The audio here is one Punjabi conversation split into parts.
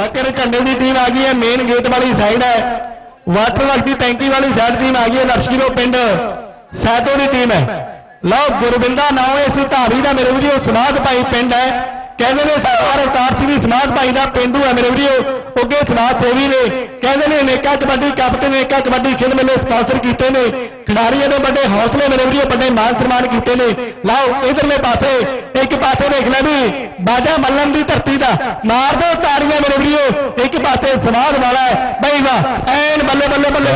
ਆ ਗਈ ਹੈ ਮੇਨ ਗੇਟ ਵਾਲੀ ਸਾਈਡ ਹੈ। ਵਾਟਰ ਵਰਕ ਦੀ ਟੈਂਕੀ ਵਾਲੀ ਸਾਈਡ ਟੀਮ ਆ ਗਈ ਹੈ ਲਕਸ਼ਮੀਰੋ ਪਿੰਡ। ਸੈਦੋ ਦੀ ਟੀਮ ਹੈ। ਲਓ, ਗੁਰਬਿੰਦਾ ਨਾਮ ਹੈ, ਇਸ ਧਾਰੀ ਦਾ ਮੇਰੇ ਵੀਡੀਓ ਸਮਾਧ ਭਾਈ ਪਿੰਡ ਹੈ। ਕਹਿੰਦੇ ਨੇ ਸਰਦਾਰ ਅਵਤਾਰ ਸਿੰਘ ਦੀ ਸਮਾਧ ਭਾਈ ਦਾ ਪਿੰਡੂ ਹੈ ਮੇਰੇ ਵੀਡੀਓ ਅੱਗੇ ਸਮਾਜ ਸੇਵੀ ਨੇ ਕਹਿੰਦੇ ਨੇ ਅਨੇਕਾਂ ਕਬੱਡੀ ਕੱਪ ਤੇ ਅਨੇਕਾਂ ਕਬੱਡੀ ਖੇਡ ਮੇਲੇ ਸਪਾਂਸਰ ਕੀਤੇ ਨੇ। ਖਿਡਾਰੀਆਂ ਦੇ ਵੱਡੇ ਹੌਸਲੇ ਮੇਰੇ ਵੀਡੀਓ ਵੱਡੇ ਮਾਨ ਸਨਮਾਨ ਕੀਤੇ ਨੇ। ਲਾਓ ਇਧਰਲੇ ਪਾਸੇ ਇੱਕ ਪਾਸੇ ਦੇਖ ਲੈ ਵੀ ਬਾਜਾ ਮੱਲਣ ਦੀ ਧਰਤੀ ਦਾ। ਮਾਰ ਦੋ ਤਾੜੀਆਂ ਮੇਰੇ ਵੀਡੀਓ ਇੱਕ ਪਾਸੇ ਸਮਾਧ ਵਾਲਾ ਬਈ ਵਾਹ ਐਨ ਬੱਲੇ ਬੱਲੇ ਬੱਲੇ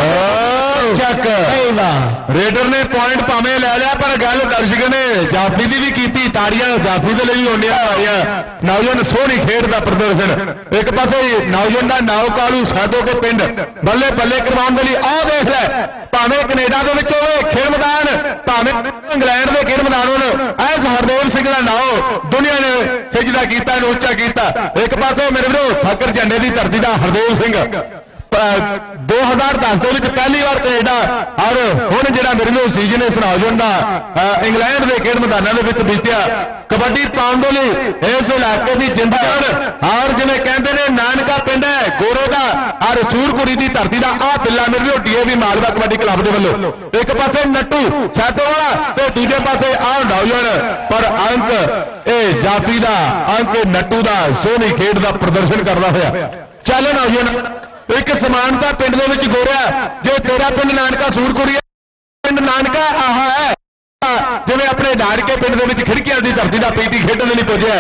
ਚੱਕ। ਬਈ ਵਾਹ। ਰੇਡਰ ਨੇ ਪੁਆਇੰਟ ਭਾਵੇਂ ਲੈ ਲਿਆ ਪਰ ਗੱਲ ਦਰਸ਼ਕ ਨੇ ਜਾਫੀ ਦੀ ਵੀ ਕੀਤੀ ਤਾੜੀਆਂ ਜਾਫੀ ਦੇ ਲਈ ਵੀ ਆਈਆਂ ਨੌਜਵਾਨ ਸੋਹਣੀ ਖੇਡ ਦਾ ਪ੍ਰਦਰਸ਼ਨ। ਇੱਕ ਪਾਸੇ ਨੌਜਵਾਨ ਦਾ ਨਾਉ ਕਾਲੂ ਸਾਧੋ ਕੇ ਪਿੰਡ, ਬੱਲੇ ਬੱਲੇ ਕਰਵਾਉਣ ਦੇ ਲਈ ਆਹ ਦੇਖ ਲੈ, ਭਾਵੇਂ ਕੈਨੇਡਾ ਦੇ ਵਿੱਚ ਹੋਵੇ, ਖੇਡ ਮੈਦਾਨ, ਭਾਵੇਂ ਇੰਗਲੈਂਡ ਦੇ ਖੇਡ ਮੈਦਾਨ ਹੋਣ, ਐਸ ਹਰਦੇਵ ਸਿੰਘ ਦਾ ਨਾਉ ਦੁਨੀਆ ਨੇ ਸਜਦਾ ਕੀਤਾ, ਇਹਨੂੰ ਉੱਚਾ ਕੀਤਾ। ਇੱਕ ਪਾਸੇ ਮੇਰੇ ਵੀਰੋ ਫਕਰ ਝੰਡੇ ਦੀ ਧਰਤੀ ਦਾ ਹਰਦੇਵ ਸਿੰਘ। 2010 ਦੇ ਵਿੱਚ ਪਹਿਲੀ ਵਾਰ ਕੈਨੇਡਾ ਔਰ ਹੁਣ ਜਿਹੜਾ ਮੇਰੇ ਨੂੰ ਸੀਜ਼ਨ ਇਸ ਨੌਜਵਾਨ ਦਾ ਇੰਗਲੈਂਡ ਦੇ ਖੇਡ ਮੈਦਾਨਾਂ ਦੇ ਵਿੱਚ ਬੀਤਿਆ। ਕਬੱਡੀ ਪਾਉਣ ਦੇ ਲਈ ਇਸ ਇਲਾਕੇ ਦੀ ਜਿੰਦਾਨ ਔਰ ਜਿਵੇਂ ਕਹਿੰਦੇ ਨੇ, ਨਾਨਕਾ ਪਿੰਡ ਹੈ, ਗੋਰੇ ਦਾ, ਔਰ ਸੂਰਪੁਰੀ ਦੀ ਧਰਤੀ ਦਾ ਆਹ ਬਿੱਲਾ ਮੇਰੇ ਨੂੰ ਡੀਏਵੀ ਮਾਲਵਾ ਕਬੱਡੀ ਕਲੱਬ ਦੇ ਵੱਲੋਂ। ਇੱਕ ਪਾਸੇ ਨੱਟੂ ਸੈਦੋ ਵਾਲਾ ਤੇ ਦੂਜੇ ਪਾਸੇ ਆਹ ਨੌਜਵਾਨ, ਪਰ ਅੰਕ ਇਹ ਜਾਫੀ ਦਾ, ਅੰਕ ਨੱਟੂ ਦਾ, ਸੋਹਣੀ ਖੇਡ ਦਾ ਪ੍ਰਦਰਸ਼ਨ ਕਰਦਾ ਹੋਇਆ। ਚੱਲ ਨੌਜਵਾਨ। ਇੱਕ ਸਮਾਨਤਾ ਪਿੰਡ ਦੇ ਵਿੱਚ ਗੋਰਿਆ ਜੇ ਤੇਰਾ ਪਿੰਡ ਨਾਨਕਾ ਸੂਰਕੁਰੀ ਪਿੰਡ ਨਾਨਕਾ ਆਹਾ ਹੈ। ਜਿਵੇਂ ਕੇ ਪਿੰਡ ਦੇ ਵਿੱਚ ਖਿੜਕੀਆਂ ਦੀ ਧਰਤੀ ਦਾ ਪੀਟੀ ਖੇਡਣ ਦੇ ਲਈ ਪੁੱਜਿਆ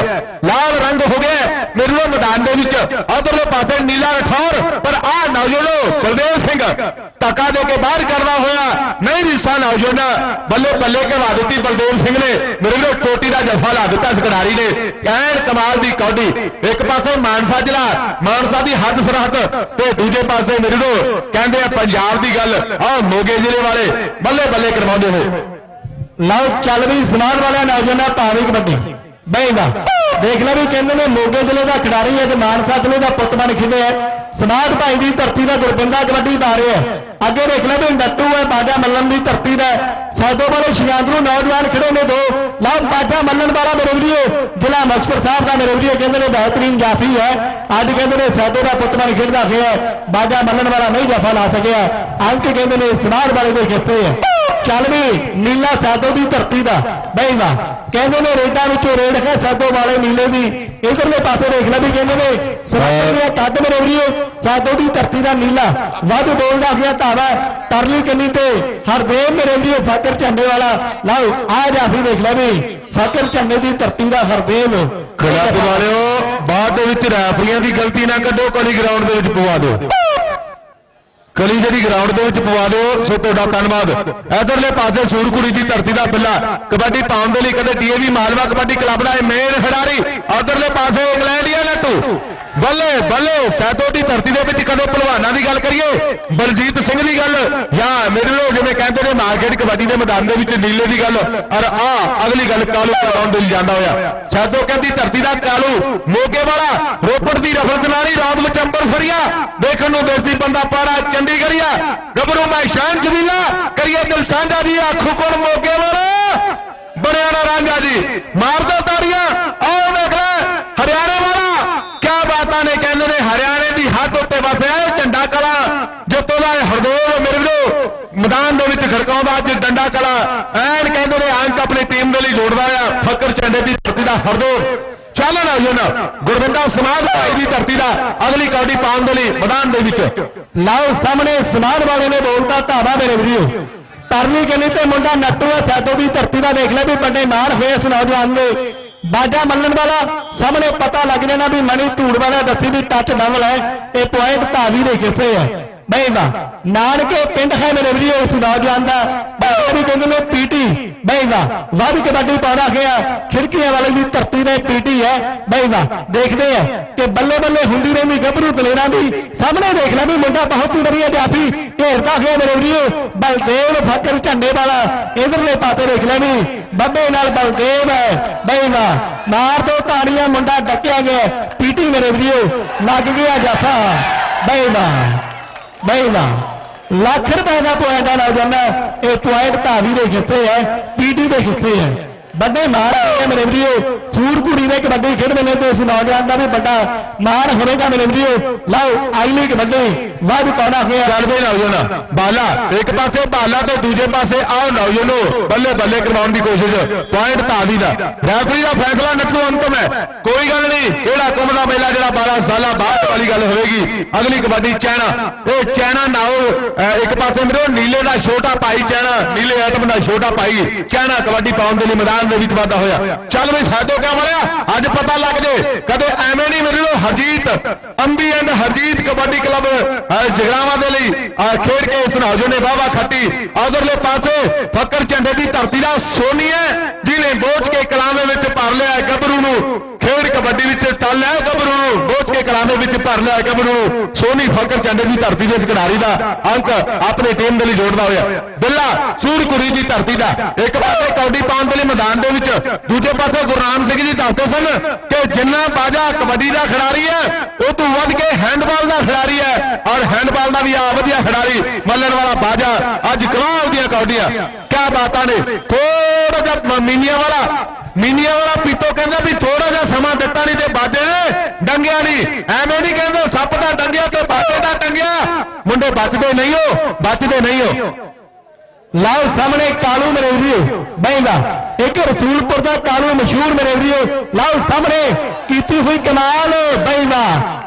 ਲਾਲ ਰੰਗ ਹੋ ਗਿਆ ਮੇਰੇ ਮੈਦਾਨ ਦੇ ਵਿੱਚ ਉਧਰਲੇ ਪਾਸੇ ਨੀਲਾ ਰਠੌਰ ਪਰ ਆਹ ਨੌਜਵਾਨੋ ਬਲਦੇਵ ਸਿੰਘ ਟਕਾ ਦੇ ਕੇ ਬਾਹਰ ਕਰਦਾ ਹੋਇਆ ਨਹੀਂ ਰਿਸਾ ਨੌਜਵਾਨ ਬੱਲੇ ਬੱਲੇ ਕਰਵਾ ਦਿੱਤੀ ਬਲਦੇਵ ਸਿੰਘ ਨੇ। ਮੇਰੇ ਨੂੰ ਟੋਟੀ ਦਾ ਜਫਾ ਲਾ ਦਿੱਤਾ ਇਸ ਖਿਡਾਰੀ ਨੇ। ਐਨ ਕਮਾਲ ਦੀ ਕੌਡੀ। ਇੱਕ ਪਾਸੇ ਮਾਨਸਾ ਜ਼ਿਲ੍ਹਾ, ਮਾਨਸਾ ਦੀ ਹੱਦ ਸਰਹੱਦ ਤੇ ਦੂਜੇ ਪਾਸੇ ਮੇਰੇ ਨੂੰ ਕਹਿੰਦੇ ਆ ਪੰਜਾਬ ਦੀ ਗੱਲ। ਆਹ ਮੋਗੇ ਜ਼ਿਲ੍ਹੇ ਵਾਲੇ ਬੱਲੇ ਬੱਲੇ ਕਰਵਾਉਂਦੇ ਹੋਏ ਲਓ, ਚੱਲ ਵੀ ਸਮਾਨ ਵਾਲਿਆ ਨੌਜਵਾਨਾਂ ਭਾਵੀ ਕਬੱਡੀ ਬਈ ਵਾਹ ਦੇਖ ਲੈ ਵੀ ਕਹਿੰਦੇ ਨੇ ਮੋਗੇ ਜ਼ਿਲ੍ਹੇ ਦਾ ਖਿਡਾਰੀ ਹੈ ਤੇ ਮਾਨਸਾ ਜ਼ਿਲ੍ਹੇ ਦਾ ਪੁੱਤ ਬਣ ਖਿਡਿਆ ਹੈ। ਸਮਾਜ ਭਾਈ ਦੀ ਧਰਤੀ ਦਾ ਗੁਰਬਿੰਦਾ ਕਬੱਡੀ ਪਾ ਰਿਹਾ ਅੱਗੇ ਦੇਖ ਲੈ ਵੀ ਨੱਟੂ ਹੈ, ਬਾਜਾ ਮੱਲਣ ਦੀ ਧਰਤੀ ਦਾ ਹੈ। ਸੈਦੋ ਵਾਲੇ ਸ਼ਿਆਂਦਰੂ ਨੌਜਵਾਨ ਖੜੇ ਨੇ ਦੋ। ਲਓ, ਬਾਜਾ ਮੱਲਣ ਵਾਲਾ ਮੇਰੇ ਵੀਡੀਓ ਜ਼ਿਲ੍ਹਾ ਮੁਕਤਸਰ ਸਾਹਿਬ ਦਾ ਮੇਰੇ ਵੀਡੀਓ ਕਹਿੰਦੇ ਨੇ ਬਿਹਤਰੀਨ ਜਾਫੀ ਹੈ। ਅੱਜ ਕਹਿੰਦੇ ਨੇ ਸੈਦੋ ਦਾ ਪੁੱਤ ਬਣ ਖੇਡਦਾ ਹੋਇਆ ਬਾਜਾ ਮੱਲਣ ਵਾਲਾ ਨਹੀਂ ਜਫਾ ਲਾ ਸਕਿਆ। ਅੰਕ ਕਹਿੰਦੇ ਨੇ ਸਮਾਜ ਵਾਲੇ ਦੇ ਖਿੱਤੇ ਹੈ। ਚੱਲ ਵੀ ਨੀਲਾ ਸਾਧੋ ਦੀ ਧਰਤੀ ਦਾ। ਬਈ ਵਾਹ ਕਹਿੰਦੇ ਨੇ ਰੇਡਾਂ ਵਿੱਚੋਂ ਰੇਡ ਹੈ ਸਾਧੋ ਵਾਲੇ ਨੀਲੇ ਦੀ। ਇਧਰਲੇ ਪਾਸੇ ਦੇਖ ਲੈ ਵੀ ਕਹਿੰਦੇ ਨੇ ਸਰਾਪਰ ਦੇ ਕੱਦ ਮਰੋਰੀਓ ਸਾਧੋ ਦੀ ਧਰਤੀ ਦਾ ਨੀਲਾ। ਵੱਧ ਬੋਲਦਾ ਗਿਆ ਧਾਵਾ ਤਰਲੀ ਕੰਨੀ ਤੇ। ਹਰਦੇਵ ਮਰੋਰੀਓ ਫਾਕਰ ਝੰਡੇ ਵਾਲਾ। ਲਓ ਆ ਜਾਫੀ ਦੇਖ ਲੈ ਵੀ ਫਾਕਰ ਝੰਡੇ ਦੀ ਧਰਤੀ ਦਾ ਹਰਦੇਵ। ਕਲੱਬ ਵਾਲਿਓ ਬਾਅਦ ਦੇ ਵਿੱਚ ਰੈਫਰੀਆਂ ਦੀ ਗਲਤੀ ਨਾ ਕੱਢੋ ਕਲੀ ਗਰਾਊਂਡ ਦੇ ਵਿੱਚ ਪਵਾ ਦਿਓ। ਕਲੀ ਜਿਹੜੀ ਗਰਾਊਂਡ ਦੇ ਵਿੱਚ ਪਵਾ ਦਿਓ, ਸੋ ਤੁਹਾਡਾ ਧੰਨਵਾਦ। ਇਧਰਲੇ ਪਾਸੇ ਸੂਰਕੁੜੀ ਦੀ ਧਰਤੀ ਦਾ ਬਿੱਲਾ, ਕਬੱਡੀ ਪਾਉਣ ਦੇ ਲਈ ਕਦੇ ਡੀਏਵੀ ਮਾਲਵਾ ਕਬੱਡੀ ਕਲੱਬ ਦਾ ਇਹ ਮੇਨ ਖਿਡਾਰੀ। ਉਧਰਲੇ ਪਾਸੇ ਇੰਗਲੈਂਡੀਆ ਲੱਟੂ। ਬੱਲੇ ਬੱਲੇ, ਸੈਦੋ ਦੀ ਧਰਤੀ ਦੇ ਵਿੱਚ ਕਦੋਂ ਪਹਿਲਵਾਨਾਂ ਦੀ ਗੱਲ ਕਰੀਏ, ਬਲਜੀਤ ਸਿੰਘ ਦੀ ਗੱਲ, ਜਾਂ ਮੇਰੇ ਲੋਕ ਜਿਵੇਂ ਕਹਿੰਦੇ ਨੇ ਮਾਰਕੀਟ ਕਬੱਡੀ ਦੇ ਮੈਦਾਨ ਦੇ ਵਿੱਚ ਨੀਲੇ ਦੀ ਗੱਲ ਔਰ ਆ, ਅਗਲੀ ਗੱਲ ਕਾਲੂ ਕਰਵਾਉਣ ਦੇ ਲਈ ਜਾਂਦਾ ਹੋਇਆ। ਸੈਦੋ ਕਹਿੰਦੀ ਧਰਤੀ ਦਾ ਕਾਲੂ, ਮੋਗੇ ਵਾਲਾ, ਰੋਪੜ ਦੀ ਰਫਲ ਨਾਲ ਹੀ ਰਾਤ ਵਿੱਚ ਅੰਬਰਸਰੀਆ ਦੇਖਣ ਨੂੰ ਦੇਸੀ ਬੰਦਾ ਪਾਰਾ, ਚੰਡੀਗੜ੍ਹੀਆ। ਗੱਭਰੂ ਮੈਂ ਸ਼ਾਨ ਜਮੀਲਾ, ਕਰੀਏ ਦਿਲ ਸਾਂਝਾ ਦੀ ਆਖੂ ਕੋਣ ਮੋਗੇ ਵਾਲਾ। ਬਣਿਆ ਨਾ ਰਾਂਝਾ ਜੀ, ਮਾਰ ਦੋ ਤਾੜੀਆਂ ਆਓ ਦੇਖ ਲੈ ਹਰਿਆਣੇ ਵਾਲਾ ਕਿਆ ਬਾਤਾਂ ਨੇ ਕਹਿੰਦੇ ਨੇ ਹਰਿਆਣੇ ਦੀ ਹੱਦ ਉੱਤੇ ਵਸਿਆ ਇਹ ਝੰਡਾ ਕਲਾ ਜਿੱਤੋਂ ਦਾ ਇਹ ਹਰਦੋਲ ਮੇਰੇ ਵੀਰੋ, ਮੈਦਾਨ ਦੇ ਵਿੱਚ ਖੜਕਾਉਂਦਾ, ਅੱਜ ਡੰਡਾ ਕਲਾ ਐਨ ਕਹਿੰਦੇ ਨੇ ਅੰਕ ਆਪਣੀ ਟੀਮ ਦੇ ਲਈ ਜੋੜਦਾ ਆ, ਫਕਰ ਚੰਡੇ ਦੀ ਧਰਤੀ ਦਾ ਹਰਦੋਲ। ਚੱਲ ਨਾ ਗੁਰਵਿੰਦਾ ਸਮਾਜ ਭਾਈ ਦੀ ਧਰਤੀ ਦਾ ਅਗਲੀ ਕੌਡੀ ਪਾਉਣ ਦੇ ਲਈ ਮੈਦਾਨ ਦੇ ਵਿੱਚ। ਲਾਓ, ਸਾਹਮਣੇ ਸਮਾਨ ਵਾਲੇ ਨੇ ਬੋਲਤਾ ਧਾਵਾ ਮੇਰੇ ਵੀਡੀਓ ਤਰਨੀ ਕਹਿੰਦੀ ਤੇ ਮੁੰਡਾ ਨੱਟੂ ਹੈ ਸੈਦੋ ਦੀ ਧਰਤੀ ਦਾ ਦੇਖ ਲੈ ਵੀ ਬੰਦੇ ਮਾਰ ਹੋਏ ਇਸ ਨੌਜਵਾਨ ਦੇ। ਬਾਜਾ ਮੰਨਣ ਵਾਲਾ, ਸਾਹਮਣੇ ਪਤਾ ਲੱਗ ਜਾਣਾ ਵੀ ਮਣੀ ਧੂੜ ਵਾਲਾ ਦੱਸੀ ਵੀ ਟੱਚ ਡਬਲ ਹੈ, ਇਹ ਪੁਆਇੰਟ ਧਾਵੀ ਦੇ ਕਿੱਥੇ ਹੈ ਬਈ ਨਾਨਕੇ ਪਿੰਡ ਹੈ ਮੇਰੇ ਵੀਡੀਓ ਇਸ ਨੌਜਵਾਨ ਦਾ। ਬਾਬਾ ਵੀ ਕਹਿੰਦੇ ਨੇ ਪੀਟੀ। ਬਈ ਵਾਹ, ਵੱਧ ਕਬੱਡੀ ਪਾਉਣਾ ਗਿਆ ਖਿੜਕੀਆਂ ਵਾਲੇ ਦੀ ਧਰਤੀ ਨੇ ਪੀਟੀ ਹੈ। ਬਈ ਦੇਖਦੇ ਆ ਕਿ ਬੱਲੇ ਬੱਲੇ ਹੁੰਦੀ ਰਹਿੰਦੀ ਗੱਭਰੂ ਦਲੇਰਾਂ ਦੀ। ਸਾਹਮਣੇ ਦੇਖ ਲੈ ਵੀ ਮੁੰਡਾ ਬਹੁਤ ਹੀ ਵਧੀਆ ਜਾਫੀ ਘੇਰਦਾ ਗਿਆ ਮੇਰੇ ਵੀਡੀਓ ਬਲਦੇਵ ਫਕਰ ਝੰਡੇ ਵਾਲਾ। ਇਧਰਲੇ ਪਾਸੇ ਦੇਖ ਲੈ ਵੀ, ਬੱਬੇ ਨਾਲ ਬਲਦੇਵ ਹੈ। ਬਈ ਵਾਹ, ਮਾਰ ਦੋ ਤਾੜੀਆਂ, ਮੁੰਡਾ ਡੱਕਿਆ ਗਿਆ। ਪੀਟੀ ਮੇਰੇ ਵੀਡੀਓ ਲੱਗ ਗਿਆ ਜਾਫਾ। ਬਈ ਵਾਹ ਬਈ ਲੱਖ ਰੁਪਏ ਦਾ ਪੁਆਇੰਟ ਆ ਜਾਂਦਾ। ਇਹ ਪੁਆਇੰਟ ਧਾਵੀ ਦੇ ਹਿੱਸੇ ਹੈ, ਪੀਡੀ ਦੇ ਖਿੱਤੇ ਹੈ। ਵੱਡੇ ਮਾਣ ਹੋਏ ਮੇਰੇ ਵੀਰੋ। ਸੂਰਪੁਰੀ ਦੇ ਕਬੱਡੀ ਖੇਡ ਮੇਲੇ ਤੇ ਇਸ ਨੌਜਵਾਨ ਦਾ ਵੀ ਵੱਡਾ ਮਾਣ ਹੋਵੇਗਾ ਮੇਰੇ ਵੀਰੋ। ਲਓ, ਅਗਲੀ ਕਬੱਡੀ ਵਾਧ ਪਾਉਣਾ ਹੋਇਆ। ਚੱਲ ਬਈ ਨੌਜਵਾਨ। ਬਾਲਾ, ਇੱਕ ਪਾਸੇ ਬਾਲਾ ਤੇ ਦੂਜੇ ਪਾਸੇ ਆਓ ਨੌਜਵਾਨ। ਬੱਲੇ ਬੱਲੇ ਕਰਵਾਉਣ ਦੀ ਕੋਸ਼ਿਸ਼। ਪੁਆਇੰਟ ਤਾਵੀ ਦਾ। ਰੈਫਰੀ ਦਾ ਫੈਸਲਾ ਨੱਟੂ ਅੰਤਮ ਹੈ। ਕੋਈ ਗੱਲ ਨਹੀਂ। ਕਿਹੜਾ ਕੁੰਭ ਦਾ ਮੇਲਾ, ਜਿਹੜਾ 12 ਸਾਲਾਂ ਬਾਅਦ ਵਾਲੀ ਗੱਲ ਹੋਵੇਗੀ? ਅਗਲੀ ਕਬੱਡੀ ਚੈਣਾ ਇਹ ਚੈਣਾ ਨਾਓ ਅਹ ਇੱਕ ਪਾਸੇ ਮੇਰੇ ਨੀਲੇ ਦਾ ਛੋਟਾ ਭਾਈ ਚੈਣਾ ਨੀਲੇ ਆਟਮ ਦਾ ਛੋਟਾ ਭਾਈ ਚੈਣਾ ਕਬੱਡੀ ਪਾਉਣ ਦੇ ਲਈ ਮੈਦਾਨ ਦੇ ਵਿੱਚ ਵਾਧਾ ਹੋਇਆ। ਚੱਲ ਬਈ ਸਾਡੋ ਕਿਆ ਵਾਲਿਆ ਅੱਜ ਪਤਾ ਲੱਗ ਜੇ ਕਦੇ ਐਵੇਂ ਨਹੀਂ ਮੇਰੇ ਨੂੰ ਹਰਜੀਤ। ਅੰਬੀ ਐਂਡ ਹਰਜੀਤ ਕਬੱਡੀ ਕਲੱਬ ਜਗਰਾਵਾਂ ਦੇ ਲਈ। ਖੇਡ ਕੇ ਇਸ ਨੌਜਵਾਨ ਨੇ ਵਾਵਾ ਖੱਟੀ। ਉਧਰਲੇ ਪਾਸੇ ਫੱਕਰ ਝੰਡੇ ਦੀ ਧਰਤੀ ਦਾ ਸੋਨੀ ਹੈ ਜਿਹਨੇ ਬੋਝ ਕੇ ਕਲਾਂ ਦੇ ਵਿੱਚ ਭਰ ਲਿਆ ਗੱਭਰੂ ਨੂੰ। ਖੇਡ ਕਬੱਡੀ ਵਿੱਚ ਟੱਲ ਹੈ ਗੱਭਰੂ ਬੋਝ ਕੇ ਕਲਾਂ ਦੇ ਵਿੱਚ ਭਰ ਲਿਆ ਗੱਭਰੂ ਸੋਨੀ ਫੱਕਰ ਚੰਡੇ ਦੀ ਧਰਤੀ ਦੇ ਇਸ ਖਿਡਾਰੀ ਦਾ ਅੰਕ ਆਪਣੀ ਟੀਮ ਦੇ ਲਈ ਜੋੜਦਾ ਹੋਇਆ। ਬਿੱਲਾ ਸੂਰਕੁਰੀ ਦੀ ਧਰਤੀ ਦਾ। ਇੱਕ ਪਾਸੇ ਕਬੱਡੀ ਪਾਉਣ ਦੇ ਲਈ ਮੈਦਾਨ ਦੇ ਵਿੱਚ, ਦੂਜੇ ਪਾਸੇ ਗੁਰਨਾਮ ਸਿੰਘ ਜੀ ਦੱਸਦੇ ਸਨ ਕਿ ਜਿੰਨਾ ਬਾਜਾ ਕਬੱਡੀ ਦਾ ਖਿਡਾਰੀ ਹੈ, ਉਹ ਤੋਂ ਵੱਧ ਕੇ ਹੈਂਡਬਾਲ ਦਾ ਖਿਡਾਰੀ ਹੈ। ਔਰ ਹੈਂਡਬਾਲ ਦਾ ਵੀ ਆ ਵਧੀਆ ਖਿਡਾਰੀ ਮੱਲਣ ਵਾਲਾ ਬਾਜਾ ਅੱਜ ਕਮਾਲ ਦੀਆਂ ਕੌਡੀਆਂ। ਕਿਆ ਬਾਤਾਂ ਨੇ। ਥੋੜਾ ਜਿਹਾ ਮੀਨੀਆਂ ਵਾਲਾ। ਮੀਨੀਆਂ ਵਾਲਾ ਪੀਤੋ ਕਹਿੰਦਾ ਵੀ ਥੋੜਾ ਜਿਹਾ ਸਮਾਂ ਦਿੱਤਾ ਨਹੀਂ ਤੇ ਬਾਜੇ ਡੰਗਿਆ ਨਹੀਂ ਐਵੇਂ ਨਹੀਂ ਕਹਿੰਦੇ ਸੱਪ ਦਾ ਡੰਗਿਆ ਤੇ ਬਾਜੇ ਦਾ ਡੰਗਿਆ। ਮੁੰਡੇ ਬਚਦੇ ਨਹੀਂ ਹੋ, ਬਚਦੇ ਨਹੀਂ ਹੋ। ਲਓ ਸਾਹਮਣੇ ਕਾਲੂ ਮਰੇਵਰੀਓ ਵੀਰੋ ਬੈਂਦਾ ਇੱਕ ਰਸੂਲਪੁਰ ਦਾ ਕਾਲੂ ਮਸ਼ਹੂਰ ਮਰੇਵਰੀਓ ਲਓ ਸਾਹਮਣੇ, ਕੀਤੀ ਹੋਈ ਕਮਾਲ ਬੈਂਦਾ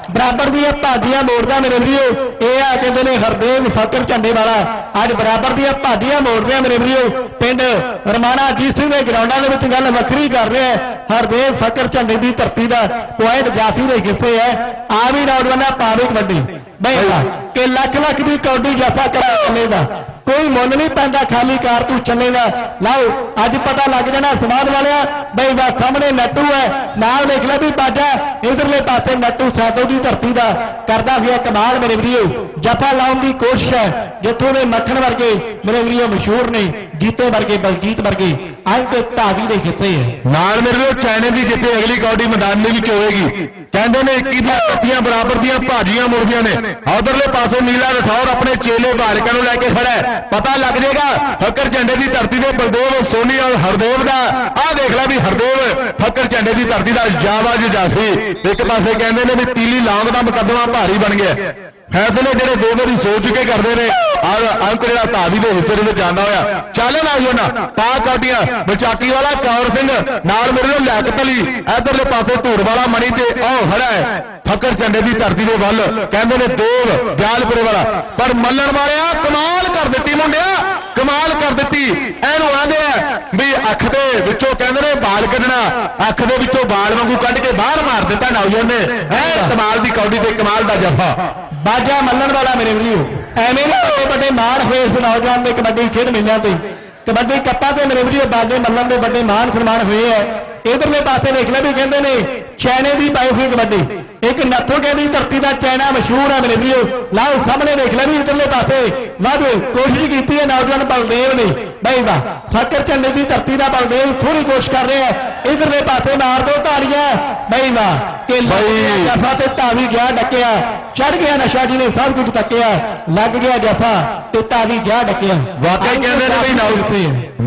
ਬਰਾਬਰ ਦੀਆਂ ਭਾਜੀਆਂ ਮੋੜਦਾ ਮਰੇਵਰੀਓ ਇਹ ਆ ਕਹਿੰਦੇ ਨੇ ਹਰਦੇਵ ਫਕਰ ਝੰਡੇ ਵਾਲਾ ਅੱਜ ਬਰਾਬਰ ਦੀਆਂ ਭਾਜੀਆਂ ਮੋੜ ਮਰੇਵਰੀਓ ਪਿੰਡ ਰਮਾਣਾ ਅਜੀਤ ਸਿੰਘ ਦੇ ਗਰਾਊਂਡਾਂ ਦੇ ਵਿੱਚ ਗੱਲ ਵੱਖਰੀ ਕਰ ਰਿਹਾ ਹੈ। ਹਰਦੇਵ ਫਕਰ ਝੰਡੇ ਦੀ ਧਰਤੀ ਦਾ ਪੁਆਇੰਟ ਜਾਫੀ ਦੇ ਹਿੱਸੇ ਹੈ। ਆ ਵੀ ਨੌਜਵਾਨਾਂ ਪਾਵੇ ਕਬੱਡੀ ਬੈਂਦਾ ਕਿ ਲੱਖ ਲੱਖ ਦੀ ਕੌਡੀ ਜਾਫਾ ਕਰਾ ਦਾ ਕੋਈ ਮੁੱਲ ਨਹੀਂ ਪੈਂਦਾ ਖਾਲੀ ਕਾਰ ਚੱਲੇ ਦਾ। ਲਓ, ਅੱਜ ਪਤਾ ਲੱਗ ਜਾਣਾ ਸਮਾਦ ਵਾਲਿਆ, ਬਈ ਵਾ ਸਾਹਮਣੇ ਨੱਟੂ ਹੈ, ਨਾਲ ਦੇਖ ਲੈ ਵੀ ਬਾਜਾ ਇਧਰਲੇ ਪਾਸੇ ਨੱਟੂ ਸਾਦੋ ਦੀ ਧਰਤੀ ਦਾ। ਕਰਦਾ ਹੋਇਆ ਕਮਾਲ ਮੇਰੇ ਵੀਰੋ, ਜਫਾ ਲਾਉਣ ਦੀ ਕੋਸ਼ਿਸ਼ ਹੈ, ਜਿੱਥੋਂ ਦੇ ਮੱਖਣ ਵਰਗੇ ਮੇਰੇ ਵੀਰੋ ਮਸ਼ਹੂਰ ਨੇ, ਜੀਤੇ ਵਰਗੇ, ਬਲਜੀਤ ਵਰਗੇ। ਅੰਕ ਧਾਵੀ ਦੇ ਖਿੱਤੇ ਹੈ। ਨਾਲ ਮੇਰੇ ਨੂੰ ਚਾਈਨੇ ਦੀ ਜਿੱਤੇ ਅਗਲੀ ਕੌਡੀ ਮੈਦਾਨ ਦੇ ਵਿੱਚ ਹੋਏਗੀ। ਕਹਿੰਦੇ ਨੇ 21 ਦੀਆਂ ਕੱਤੀਆਂ ਬਰਾਬਰ ਦੀਆਂ ਭਾਜੀਆਂ ਮੁੜਦੀਆਂ ਨੇ। ਉਧਰਲੇ ਪਾਸੇ ਨੀਲਾ ਰਠੌਰ ਆਪਣੇ ਚੇਲੇ ਬਾਲਕਾਂ ਨੂੰ ਲੈ ਕੇ ਖੜਾ ਹੈ। ਪਤਾ ਲੱਗ ਜਾਏਗਾ, ਫੱਕਰ ਝੰਡੇ ਦੀ ਧਰਤੀ ਦੇ ਬਲਦੇਵ ਸੋਨੀ ਔਰ ਹਰਦੇਵ ਦਾ। ਆਹ ਦੇਖ ਲੈ ਵੀ ਹਰਦੇਵ, ਫੱਕਰ ਝੰਡੇ ਦੀ ਧਰਤੀ ਦਾ ਜਾਵਾਜ ਜਾਫੀ ਇੱਕ ਪਾਸੇ ਕਹਿੰਦੇ ਨੇ ਵੀ ਤੀਲੀ ਲੌਂਗ ਦਾ ਮੁਕੱਦਮਾ ਭਾਰੀ ਬਣ ਗਿਆ। ਫੈਸਲੇ ਜਿਹੜੇ ਦੋ ਵਾਰੀ ਸੋਚ ਕੇ ਕਰਦੇ ਨੇ ਔਰ ਅੰਕ ਜਿਹੜਾ ਧਾਵੀ ਦੇ ਹਿੱਸੇ ਦੇ ਵਿੱਚ ਜਾਂਦਾ ਹੋਇਆ। ਚੱਲ ਨਾ ਜੋਨਾ ਪਾ ਕਾਟੀਆਂ ਬਚਾਕੀ ਵਾਲਾ, ਕੌਰ ਸਿੰਘ, ਨਾਲ ਮੇਰੇ ਨੂੰ ਲੈਕਤ ਅਲੀ ਇਧਰਲੇ ਪਾਸੇ ਧੂੜ ਵਾਲਾ ਮਣੀ ਤੇ ਉਹ ਖੜਾ ਹੈ। ਫਕਰ ਝੰਡੇ ਦੀ ਧਰਤੀ ਦੇ ਵੱਲ, ਕਹਿੰਦੇ ਨੇ ਦੇਵ ਦਿਆਲਪੁਰੇ ਵਾਲਾ। ਪਰ ਮੱਲਣ ਵਾਲਿਆ ਕਮਾਲ ਕਰ ਦਿੱਤੀ ਮੁੰਡਿਆ, ਕਮਾਲ ਕਰ ਦਿੱਤੀ। ਇਹਨੂੰ ਆਂਦੇ ਆ ਵੀ ਅੱਖ ਦੇ ਵਿੱਚੋਂ ਕਹਿੰਦੇ ਨੇ ਬਾਲ ਕੱਢਣਾ, ਅੱਖ ਦੇ ਵਿੱਚੋਂ ਬਾਲ ਵਾਂਗੂ ਕੱਢ ਕੇ ਬਾਹਰ ਮਾਰ ਦਿੱਤਾ ਨੌਜਵਾਨ ਨੇ। ਇਹ ਕਮਾਲ ਦੀ ਕੌਡੀ ਤੇ ਕਮਾਲ ਦਾ ਜਫਾ। ਬਾਜਾ ਮੱਲਣ ਵਾਲਾ ਮੇਰੇ ਵੀਰੋ। ਐਵੇਂ ਨਾ ਵੱਡੇ ਵੱਡੇ ਮਾਣ ਹੋਏ ਇਸ ਨੌਜਵਾਨ ਦੇ ਕਬੱਡੀ ਖੇਡ ਮੇਲਿਆਂ ਤੇ। ਕਬੱਡੀ ਕੱਪਾਂ ਤੇ ਮੇਰੇ ਵੀਰੋ ਬਾਜੇ ਮੱਲਣ ਦੇ ਵੱਡੇ ਮਾਣ ਸਨਮਾਨ ਹੋਏ ਐ। ਇਧਰਲੇ ਪਾਸੇ ਦੇਖ ਲੈ ਵੀ ਕਹਿੰਦੇ ਨੇ, ਚੈਨੇ ਦੀ ਪਾਈ ਹੋਈ ਕਬੱਡੀ। ਇੱਕ ਨੱਥੋ ਕਹਿੰਦੀ ਧਰਤੀ ਦਾ ਚੈਨਾ ਮਸ਼ਹੂਰ ਹੈ ਮੇਰੇ ਵੀਰੋ। ਲਾਓ ਸਾਹਮਣੇ ਦੇਖ ਲੈ ਵੀ ਇਧਰਲੇ ਪਾਸੇ। ਵੱਧ ਕੋਸ਼ਿਸ਼ ਕੀਤੀ ਹੈ ਨੌਜਵਾਨ ਬਲਦੇਵ ਨੇ। ਬਈ ਵਾ ਫਕਰ ਝੰਡੇ ਦੀ ਧਰਤੀ ਦਾ ਬਲਦੇਵ ਥੋੜੀ ਕੋਸ਼ਿਸ਼ ਕਰ ਰਿਹਾ ਹੈ ਇਧਰਲੇ ਪਾਸੇ ਮਾਰ ਦੋ ਤਾੜੀਆਂ ਬਈ ਵਾ ਕਿ। ਜਫਾ ਤੇ ਧਾਵੀ ਗਿਆ ਡੱਕਿਆ। ਚੜ ਗਿਆ ਨਸ਼ਾ ਜੀ ਨੇ ਸਭ ਕੁਝ ਤੱਕਿਆ। ਲੱਗ ਗਿਆ ਜਫਾ ਤੇ ਧਾਵੀ ਗਿਆ ਡੱਕਿਆ। ਵਾਕਈ ਕਹਿੰਦੇ ਨੇ ਵੀ ਨੌ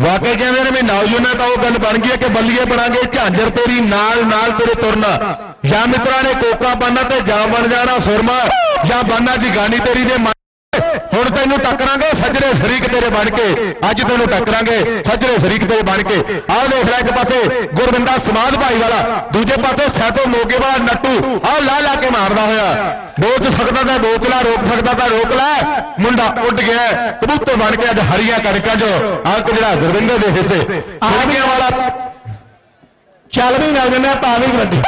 ਵਾਕਈ ਕਹਿੰਦੇ ਨੇ ਵੀ ਨੌਜਵਾਨਾਂ ਤਾਂ ਉਹ ਗੱਲ ਬਣ ਗਈ ਹੈ ਕਿ ਬੱਲੀਏ ਬਣਾਂਗੇ ਝਾਂਜਰ ਤੇਰੀ ਨਾਲ ਨਾਲ ਤੇਰੇ ਤੁਰਨਾ। ਜਾਂ ਮਿੱਤਰਾਂ ਨੇ ਕੋਕਾ ਬੰਨਾ ਤੇ ਜਾਂ ਬਣ ਜਾਣਾ ਸੁਰਮਾ ਜਾਂ ਬੰਨਾ ਜੀ ਗਾਨੀ ਤੇਰੀ ਦੇ ਹੁਣ ਤੈਨੂੰ ਟੱਕਰਾਂਗੇ ਸੱਜਰੇ ਸ਼ਰੀਕ ਤੇਰੇ ਬਣ ਕੇ। ਅੱਜ ਤੈਨੂੰ ਟੱਕਰਾਂਗੇ ਸੱਜਰੇ ਸ਼ਰੀਕ ਤੇਰੇ ਬਣ ਕੇ। ਆਹ ਦੇਖ ਲੈ ਇੱਕ ਪਾਸੇ ਗੁਰਵਿੰਦਾ ਸਮਾਧ ਭਾਈ ਵਾਲਾ ਦੂਜੇ ਪਾਸੇ ਸੈਟੋ ਮੋਗੇ ਵਾਲਾ ਨੱਟੂ। ਆਹ ਲਾ ਲਾ ਕੇ ਮਾਰਦਾ ਹੋਇਆ। ਬੋਚ ਸਕਦਾ ਤਾਂ ਬੋਚ ਲਾ ਰੋਕ ਸਕਦਾ ਤਾਂ ਰੋਕ ਲੈ। ਮੁੰਡਾ ਉੱਡ ਗਿਆ ਕਬੂਤਰ ਬਣ ਕੇ ਅੱਜ ਹਰੀਆਂ ਕਣਕਾਂ ਜੋ ਆਹ ਜਿਹੜਾ ਗੁਰਵਿੰਦਰ ਦੇ ਹਿੱਸੇ। ਆਗਿਆਂ ਵਾਲਾ ਚੱਲ ਵੀ ਨਾ ਜਨਾ ਪਾਵੀ ਕਬੱਡੀ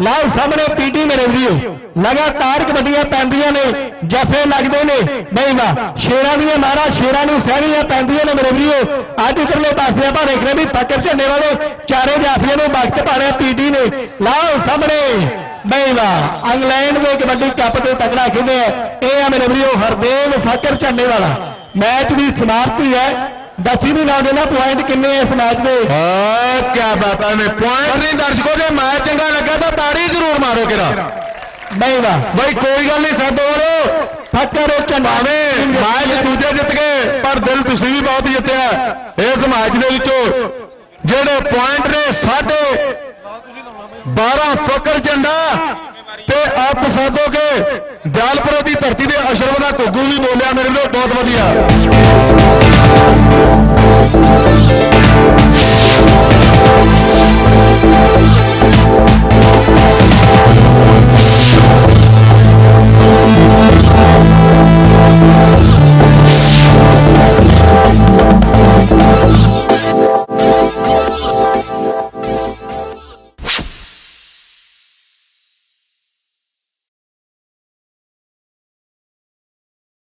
ਲਾਓ ਸਾਹਮਣੇ ਪੀਟੀ ਮੇਰੇ ਵੀਰੋ। ਲਗਾਤਾਰ ਕਬੱਡੀਆਂ ਪੈਂਦੀਆਂ ਨੇ, ਜਫੇ ਲੱਗਦੇ ਨੇ। ਬਈ ਵਾ, ਸ਼ੇਰਾਂ ਦੀਆਂ ਮਾਰਾ, ਸ਼ੇਰਾਂ ਨੂੰ ਸਹਿਣੀਆਂ ਪੈਂਦੀਆਂ ਨੇ ਮੇਰੇ ਵੀਰੋ। ਅੱਜ ਇਧਰਲੇ ਪਾਸੇ ਆਪਾਂ ਦੇਖ ਰਹੇ ਵੀ ਫੱਕਰ ਝੰਡੇ ਵਾਲੇ ਚਾਰੇ ਜਾਫੀਆਂ ਨੂੰ ਵਕਤ ਪਾੜਿਆ ਪੀਟੀ ਨੇ। ਲਾਓ ਸਾਹਮਣੇ ਬਈ ਵਾ, ਇੰਗਲੈਂਡ ਦੇ ਕਬੱਡੀ ਕੱਪ ਤੇ ਤਕੜਾ ਖੇਡੇ ਇਹ ਆ ਮੇਰੇ ਵੀਰੋ ਹਰਦੇਵ ਫੱਕਰ ਝੰਡੇ ਵਾਲਾ। ਮੈਚ ਦੀ ਸਮਾਪਤੀ ਹੈ। ਦੱਸੀ ਨਾ ਦੇਣਾ ਪੁਆਇੰਟ ਕਿੰਨੇ ਐ ਇਸ ਮੈਚ ਦੇ। ਆ ਕੀ ਬਾਤਾਂ ਨੇ ਪੁਆਇੰਟ ਨਹੀਂ ਦਰਸ਼ਕੋ ਜੇ ਮੈਚ ਚੰਗਾ ਲੱਗਾ ਤਾਂ ਤਾੜੀ ਜ਼ਰੂਰ ਮਾਰੋ ਕਿਰਾ ਨਹੀਂ ਵਾ ਬਈ ਕੋਈ ਗੱਲ ਨਹੀਂ ਸਾਡੋ ਵਾਲੋ। ਫੱਕਰ ਚੰਡਾਵੇ ਮੈਚ ਦੂਜੇ ਜਿੱਤ ਗਏ ਪਰ ਦਿਲ ਤੁਸੀਂ ਵੀ ਬਹੁਤ ਜਿੱਤਿਆ ਇਸ ਮੈਚ ਦੇ ਵਿੱਚੋਂ। ਜਿਹੜੇ ਪੁਆਇੰਟ ਨੇ ਸਾਡੇ 12 ਫਕਰ ਝੰਡਾ ਤੇ ਆਪ ਸਾਦੋਗੇ ਦਿਆਲਪੁਰ ਦੀ ਧਰਤੀ ਦੇ ਅਸ਼ਰਵ ਦਾ ਘੁੱਗੂ ਵੀ ਬੋਲਿਆ ਮੇਰੇ ਨਾਲ ਬਹੁਤ ਵਧੀਆ।